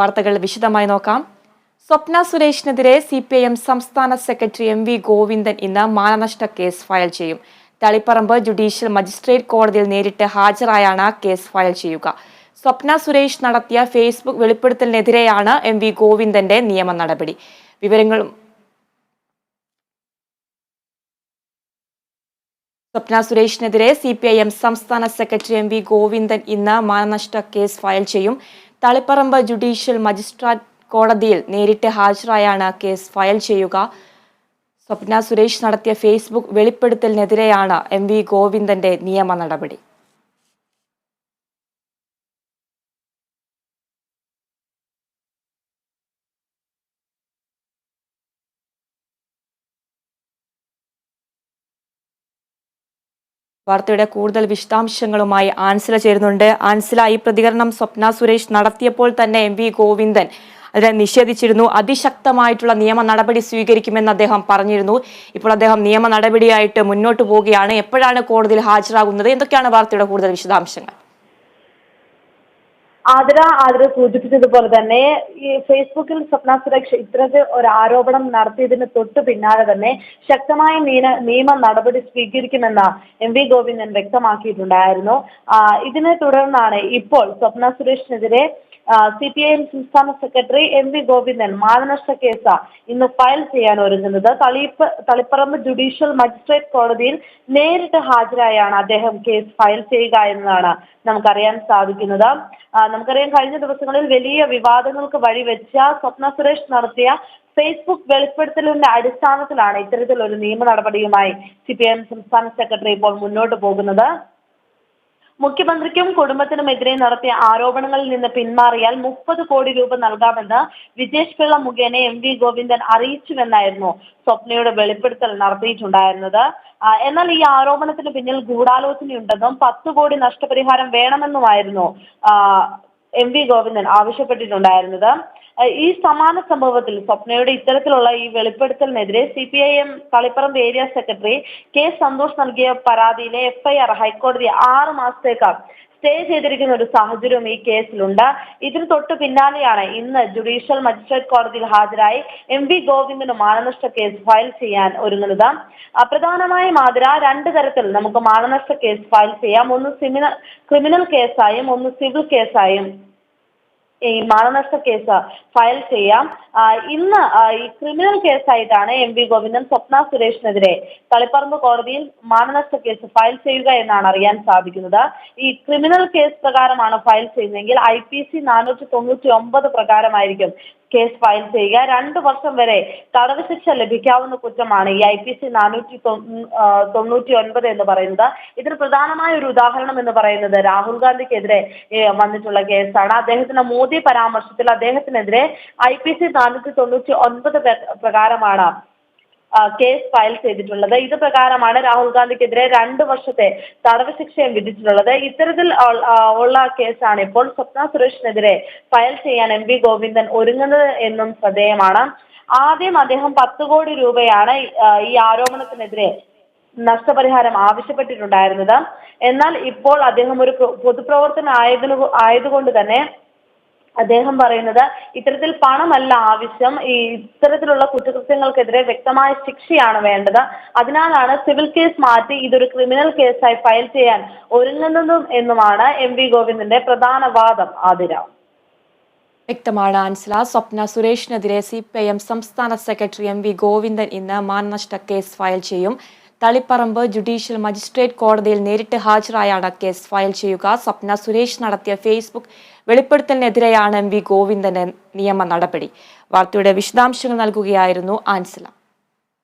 വാർത്തകൾ വിശദമായി നോക്കാം. സ്വപ്ന സുരേഷിനെതിരെ സി പി ഐ എം സംസ്ഥാന സെക്രട്ടറി എം വി ഗോവിന്ദൻ ഇന്ന് മാനനഷ്ട കേസ് ഫയൽ ചെയ്യും. തളിപ്പറമ്പ് ജുഡീഷ്യൽ മജിസ്ട്രേറ്റ് കോടതിയിൽ നേരിട്ട് ഹാജരായാണ് കേസ് ഫയൽ ചെയ്യുക. സ്വപ്ന സുരേഷ് നടത്തിയ ഫേസ്ബുക്ക് വെളിപ്പെടുത്തലിനെതിരെയാണ് എം വി ഗോവിന്ദന്റെ നിയമ നടപടി. വിവരങ്ങളും സ്വപ്ന സുരേഷിനെതിരെ സി പി ഐ എം സംസ്ഥാന സെക്രട്ടറി എം വി ഗോവിന്ദൻ ഇന്ന് മാനനഷ്ട കേസ് ഫയൽ ചെയ്യും. തളിപ്പറമ്പ് ജുഡീഷ്യൽ മജിസ്ട്രേറ്റ് കോടതിയിൽ നേരിട്ട് ഹാജരായാണ് കേസ് ഫയൽ ചെയ്യുക. സ്വപ്ന സുരേഷ് നടത്തിയ ഫേസ്ബുക്ക് വെളിപ്പെടുത്തലിനെതിരെയാണ് എം വി ഗോവിന്ദന്റെ നിയമ നടപടി. വാർത്തയുടെ കൂടുതൽ വിശദാംശങ്ങളുമായി ആൻസില ചേരുന്നുണ്ട്. ആൻസില ഈ പ്രതികരണം സ്വപ്ന സുരേഷ് നടത്തിയപ്പോൾ തന്നെ എം ഗോവിന്ദൻ അതിനെ നിഷേധിച്ചിരുന്നു. അതിശക്തമായിട്ടുള്ള നിയമ നടപടി സ്വീകരിക്കുമെന്ന് അദ്ദേഹം പറഞ്ഞിരുന്നു. ഇപ്പോൾ അദ്ദേഹം നിയമ നടപടിയായിട്ട് മുന്നോട്ട് പോവുകയാണ്. എപ്പോഴാണ് കോടതിയിൽ ഹാജരാകുന്നത്? എന്തൊക്കെയാണ് വാർത്തയുടെ കൂടുതൽ വിശദാംശങ്ങൾ? ആതിര ആതിര സൂചിപ്പിച്ചതുപോലെ തന്നെ ഈ ഫേസ്ബുക്കിൽ സ്വപ്ന സുരക്ഷ ഇത്തരത്തിൽ ഒരു ആരോപണം നടത്തിയതിന് തൊട്ട് പിന്നാലെ തന്നെ ശക്തമായ നിയ നിയമ നടപടി സ്വീകരിക്കുമെന്ന് എം വി ഗോവിന്ദൻ വ്യക്തമാക്കിയിട്ടുണ്ടായിരുന്നു. ഇതിനെ തുടർന്നാണ് ഇപ്പോൾ സ്വപ്ന സുരേഷിനെതിരെ സി പി ഐ എം സംസ്ഥാന സെക്രട്ടറി എം വി ഗോവിന്ദൻ മാനനഷ്ട കേസ് ഇന്ന് ഫയൽ ചെയ്യാൻ ഒരുങ്ങുന്നത്. തളിപ്പ് തളിപ്പറമ്പ് ജുഡീഷ്യൽ മജിസ്ട്രേറ്റ് കോടതിയിൽ നേരിട്ട് ഹാജരായാണ് അദ്ദേഹം കേസ് ഫയൽ ചെയ്യുക എന്നതാണ് നമുക്കറിയാൻ സാധിക്കുന്നത്. നമുക്കറിയാം കഴിഞ്ഞ ദിവസങ്ങളിൽ വലിയ വിവാദങ്ങൾക്ക് വഴിവെച്ച സ്വപ്ന സുരേഷ് നടത്തിയ ഫേസ്ബുക്ക് വെളിപ്പെടുത്തലിന്റെ അടിസ്ഥാനത്തിലാണ് ഇത്തരത്തിലൊരു നിയമ നടപടിയുമായി സി പി ഐ എം സംസ്ഥാന സെക്രട്ടറി ഇപ്പോൾ മുന്നോട്ട് പോകുന്നത്. മുഖ്യമന്ത്രിക്കും കുടുംബത്തിനുമെതിരെ നടത്തിയ ആരോപണങ്ങളിൽ നിന്ന് പിന്മാറിയാൽ മുപ്പത് കോടി രൂപ നൽകാമെന്ന് വിജേഷ് പിള്ള മുഖേന എം വി ഗോവിന്ദൻ അറിയിച്ചുവെന്നായിരുന്നു സ്വപ്നയുടെ വെളിപ്പെടുത്തൽ നടത്തിയിട്ടുണ്ടായിരുന്നത്. എന്നാൽ ഈ ആരോപണത്തിന് പിന്നിൽ ഗൂഢാലോചനയുണ്ടെന്നും പത്ത് കോടി നഷ്ടപരിഹാരം വേണമെന്നുമായിരുന്നു എം വി ഗോവിന്ദൻ ആവശ്യപ്പെട്ടിട്ടുണ്ടായിരുന്നത്. ഈ സമാന സംഭവത്തിൽ സ്വപ്നയുടെ ഇത്തരത്തിലുള്ള ഈ വെളിപ്പെടുത്തലിനെതിരെ C P I M Taliparamba area secretary K Santhosh നൽകിയ പരാതിയിലെ എഫ്ഐആർ ഹൈക്കോടതി ആറ് മാസത്തേക്ക് സ്റ്റേ ചെയ്തിരിക്കുന്ന ഒരു സാഹചര്യവും ഈ കേസിലുണ്ട്. ഇതിന് തൊട്ട് പിന്നാലെയാണ് ഇന്ന് ജുഡീഷ്യൽ മജിസ്ട്രേറ്റ് കോടതിയിൽ ഹാജരായി എം വി ഗോവിന്ദന് മാനനഷ്ട കേസ് ഫയൽ ചെയ്യാൻ ഒരുങ്ങുന്നത്. പ്രധാനമായും മാതിര രണ്ട് തരത്തിൽ നമുക്ക് മാനനഷ്ട കേസ് ഫയൽ ചെയ്യാം. ഒന്ന് സിമിനൽ ക്രിമിനൽ കേസായും ഒന്ന് സിവിൽ കേസായും ഈ മാനനഷ്ട കേസ് ഫയൽ ചെയ്യാം. ഇന്ന് ഈ ക്രിമിനൽ കേസായിട്ടാണ് എം വി ഗോവിന്ദൻ സ്വപ്ന സുരേഷിനെതിരെ തളിപ്പറമ്പ് കോടതിയിൽ മാനനഷ്ട കേസ് ഫയൽ ചെയ്യുക എന്നാണ് അറിയാൻ സാധിക്കുന്നത്. ഈ ക്രിമിനൽ കേസ് പ്രകാരമാണ് ഫയൽ ചെയ്യുന്നതെങ്കിൽ ഐ പി സി നാനൂറ്റി തൊണ്ണൂറ്റി ഒമ്പത് പ്രകാരമായിരിക്കും കേസ് ഫയൽ ചെയ്യുക. രണ്ട് വർഷം വരെ തടവ് ശിക്ഷ ലഭിക്കാവുന്ന കുറ്റമാണ് ഈ ഐ പി സി നാനൂറ്റി തൊണ്ണൂറ്റി ഒൻപത് എന്ന് പറയുന്നത്. ഇതിന് പ്രധാനമായ ഒരു ഉദാഹരണം എന്ന് പറയുന്നത് രാഹുൽ ഗാന്ധിക്കെതിരെ വന്നിട്ടുള്ള കേസാണ്. അദ്ദേഹത്തിന്റെ മോദി പരാമർശത്തിൽ അദ്ദേഹത്തിനെതിരെ ഐ പി സി നാനൂറ്റി തൊണ്ണൂറ്റി ഒൻപത് പ്രകാരമാണ് കേസ് ഫയൽ ചെയ്തിട്ടുള്ളത്. ഇത് പ്രകാരമാണ് രാഹുൽ ഗാന്ധിക്കെതിരെ രണ്ട് വർഷത്തെ തടവ് ശിക്ഷയും വിധിച്ചിട്ടുള്ളത്. ഇത്തരത്തിൽ ഉള്ള കേസാണ് ഇപ്പോൾ സ്വപ്ന സുരേഷിനെതിരെ ഫയൽ ചെയ്യാൻ എം വി ഗോവിന്ദൻ ഒരുങ്ങുന്നത് എന്നും ശ്രദ്ധേയമാണ്. ആദ്യം അദ്ദേഹം പത്ത് കോടി രൂപയാണ് ഈ- ആരോപണത്തിനെതിരെ നഷ്ടപരിഹാരം ആവശ്യപ്പെട്ടിട്ടുണ്ടായിരുന്നത്. എന്നാൽ ഇപ്പോൾ അദ്ദേഹം ഒരു പൊതുപ്രവർത്തനം ആയതിനു ആയതുകൊണ്ട് തന്നെ അദ്ദേഹം പറയുന്നത് ഇത്തരത്തിൽ പണമല്ല ആവശ്യം. ഈ ഇത്തരത്തിലുള്ള കുറ്റകൃത്യങ്ങൾക്കെതിരെ വ്യക്തമായ ശിക്ഷയാണ് വേണ്ടത്. അതിനാലാണ് സിവിൽ കേസ് മാറ്റി ഇതൊരു ക്രിമിനൽ കേസായി ഫയൽ ചെയ്യാൻ ഒരുങ്ങുന്നതും എന്നുമാണ് എം വി ഗോവിന്ദന്റെ പ്രധാന വാദം. ആതിര. വ്യക്തമാണ് ആൻസില. സ്വപ്ന സുരേഷിനെതിരെ സി പി ഐ എം സംസ്ഥാന സെക്രട്ടറി എം വി ഗോവിന്ദൻ ഇന്ന് മാനനഷ്ട കേസ് ഫയൽ ചെയ്യും. തളിപ്പറമ്പ് ജുഡീഷ്യൽ മജിസ്ട്രേറ്റ് കോടതിയിൽ നേരിട്ട് ഹാജരായാണ് കേസ് ഫയൽ ചെയ്യുക. സ്വപ്ന സുരേഷ് നടത്തിയ ഫേസ്ബുക്ക് വെളിപ്പെടുത്തലിനെതിരെയാണ് എം വി ഗോവിന്ദന്റെ നിയമ നടപടി. വാർത്തയുടെ വിശദാംശങ്ങൾ നൽകുകയായിരുന്നു ആൻസില.